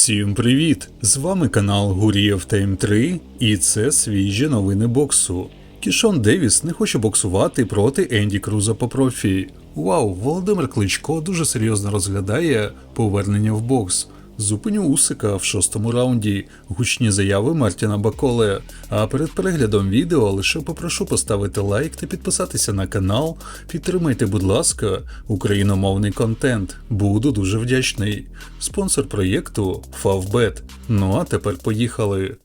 Всім привіт! З вами канал Гурієв Тайм 3 і це свіжі новини боксу. Кішон Девіс не хоче боксувати проти Енді Круза по профі. Вау, Володимир Кличко дуже серйозно розглядає повернення в бокс. Зупиню Усика в шостому раунді, гучні заяви Мартіна Баколе. А перед переглядом відео лише попрошу поставити лайк та підписатися на канал. Підтримайте, будь ласка, україномовний контент. Буду дуже вдячний. Спонсор проєкту Favbet. Ну а тепер поїхали.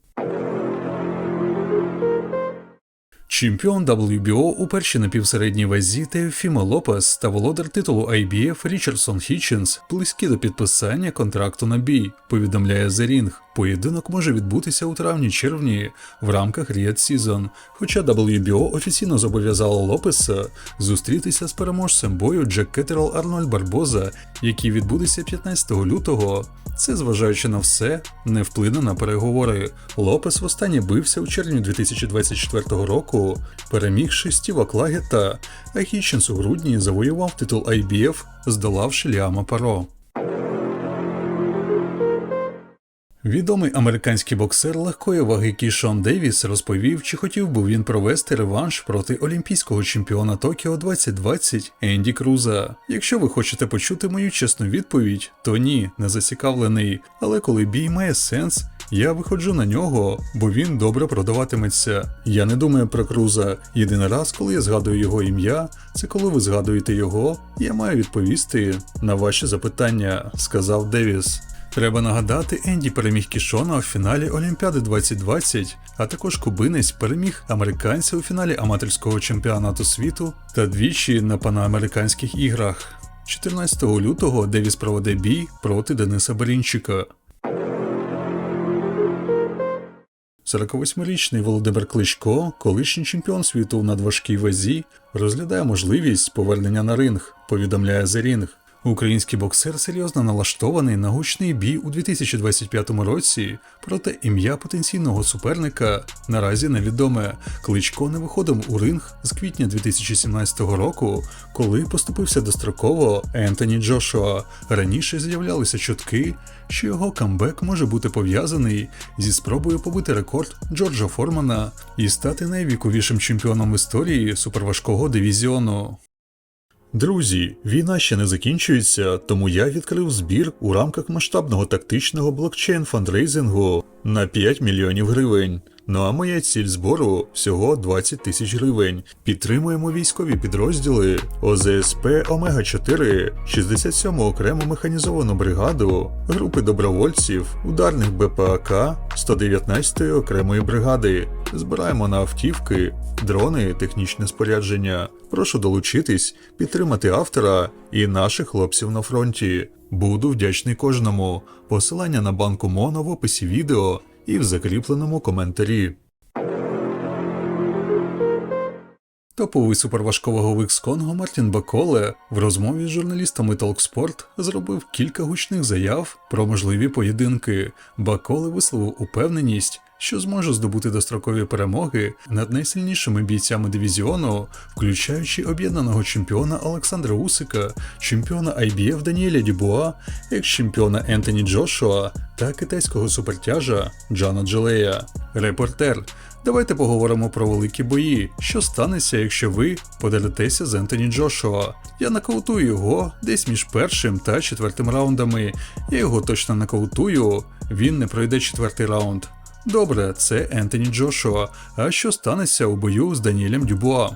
Чемпіон WBO у першій напівсередній вазі Теофімо Лопес та володар титулу IBF Річардсон Хітченс близькі до підписання контракту на бій, повідомляє The Ring. Поєдинок може відбутися у травні-червні в рамках Riyadh Season, хоча WBO офіційно зобов'язало Лопеса зустрітися з переможцем бою Джек Кеттерл Арнольд Барбоза, який відбудеться 15 лютого. Це, зважаючи на все, не вплине на переговори. Лопес востаннє бився у червні 2024 року, перемігши Стіва Клагета, а Хітченс у грудні завоював титул IBF, здолавши Ліама Паро. Відомий американський боксер легкої ваги Кішон Девіс розповів, чи хотів би він провести реванш проти олімпійського чемпіона Токіо 2020 Енді Круза. Якщо ви хочете почути мою чесну відповідь, то ні, не зацікавлений. Але коли бій має сенс, я виходжу на нього, бо він добре продаватиметься. Я не думаю про Круза. Єдиний раз, коли я згадую його ім'я, це коли ви згадуєте його, я маю відповісти на ваші запитання, сказав Девіс. Треба нагадати, Енді переміг Кішона у фіналі Олімпіади 2020, а також кубинець переміг американця у фіналі аматорського чемпіонату світу та двічі на панаамериканських іграх. 14 лютого Девіс проведе бій проти Дениса Барінчика. 48-річний Володимир Кличко, колишній чемпіон світу в надважкій вазі, розглядає можливість повернення на ринг, повідомляє The Ring. Український боксер серйозно налаштований на гучний бій у 2025 році, проте ім'я потенційного суперника наразі невідоме. Кличко не виходив у ринг з квітня 2017 року, коли поступився достроково Ентоні Джошуа. Раніше з'являлися чутки, що його камбек може бути пов'язаний зі спробою побити рекорд Джорджа Формана і стати найвіковішим чемпіоном історії суперважкого дивізіону. Друзі, війна ще не закінчується, тому я відкрив збір у рамках масштабного тактичного блокчейн фандрейзингу на 5 мільйонів гривень. Ну а моя ціль збору всього 20 тисяч гривень. Підтримуємо військові підрозділи ОЗСП Омега 4, 67 окрему механізовану бригаду, групи добровольців, ударних БПАК 119 окремої бригади. Збираємо на автівки, дрони, технічне спорядження. Прошу долучитись, підтримати автора і наших хлопців на фронті. Буду вдячний кожному. Посилання на банку Моно в описі відео і в закріпленому коментарі. Топовий суперважковаговик з Конго Мартін Баколе в розмові з журналістами Talksport зробив кілька гучних заяв про можливі поєдинки. Баколе висловив упевненість, що зможе здобути дострокові перемоги над найсильнішими бійцями дивізіону, включаючи об'єднаного чемпіона Олександра Усика, чемпіона IBF Даніеля Дюбуа, екс-чемпіона Ентоні Джошуа та китайського супертяжа Джана Джелея. Репортер. Давайте поговоримо про великі бої. Що станеться, якщо ви подеретеся з Ентоні Джошуа? Я нокаутую його десь між першим та четвертим раундами. Я його точно нокаутую, він не пройде четвертий раунд. Добре, це Ентоні Джошуа. А що станеться у бою з Даніелем Дюбуа?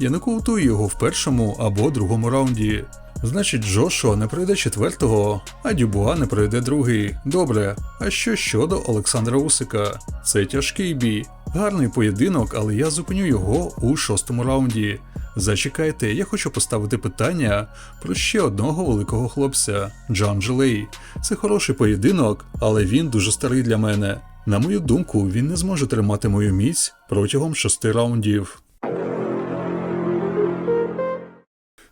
Я нокаутую його в першому або другому раунді. Значить, Джошуа не пройде четвертого, а Дюбуа не пройде другий. Добре. А що щодо Олександра Усика? Це тяжкий бій. Гарний поєдинок, але я зупиню його у шостому раунді. Зачекайте, я хочу поставити питання про ще одного великого хлопця Джан Джелей. Це хороший поєдинок, але він дуже старий для мене. На мою думку, він не зможе тримати мою міць протягом шести раундів.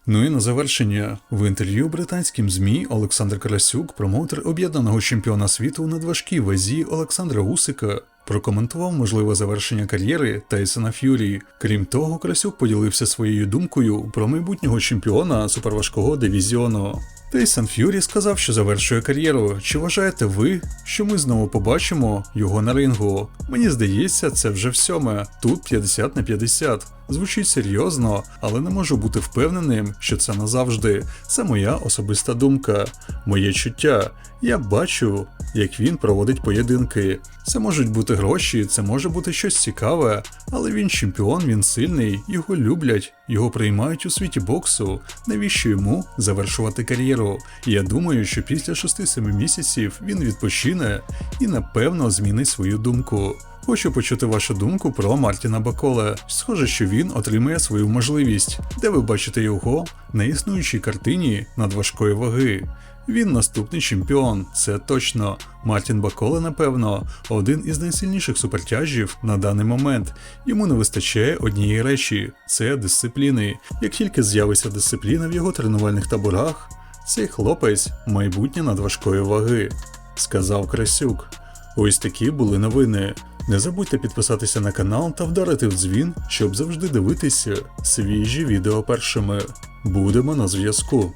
Ну і на завершення в інтерв'ю британським ЗМІ Олександр Карасюк, промоутер об'єднаного чемпіона світу на важкій вазі Олександра Усика, прокоментував можливе завершення кар'єри Тайсона Ф'юрі. Крім того, Красюк поділився своєю думкою про майбутнього чемпіона суперважкого дивізіону. Тейсон Ф'юрі сказав, що завершує кар'єру. Чи вважаєте ви, що ми знову побачимо його на рингу? Мені здається, це вже всьоме. Тут 50 на 50. Звучить серйозно, але не можу бути впевненим, що це назавжди. Це моя особиста думка, моє чуття. Я бачу, як він проводить поєдинки. Це можуть бути гроші, це може бути щось цікаве, але він чемпіон, він сильний, його люблять, його приймають у світі боксу. Навіщо йому завершувати кар'єру? Я думаю, що після 6-7 місяців він відпочине і напевно змінить свою думку. Хочу почути вашу думку про Мартіна Баколе. Схоже, що він отримає свою можливість, де ви бачите його на існуючій картині надважкої ваги. Він наступний чемпіон, це точно. Мартін Баколе, напевно, один із найсильніших супертяжів на даний момент. Йому не вистачає однієї речі це дисципліни. Як тільки з'явиться дисципліна в його тренувальних таборах, цей хлопець майбутнє надважкої ваги, сказав Красюк. Ось такі були новини. Не забудьте підписатися на канал та вдарити в дзвін, щоб завжди дивитися свіжі відео першими. Будемо на зв'язку.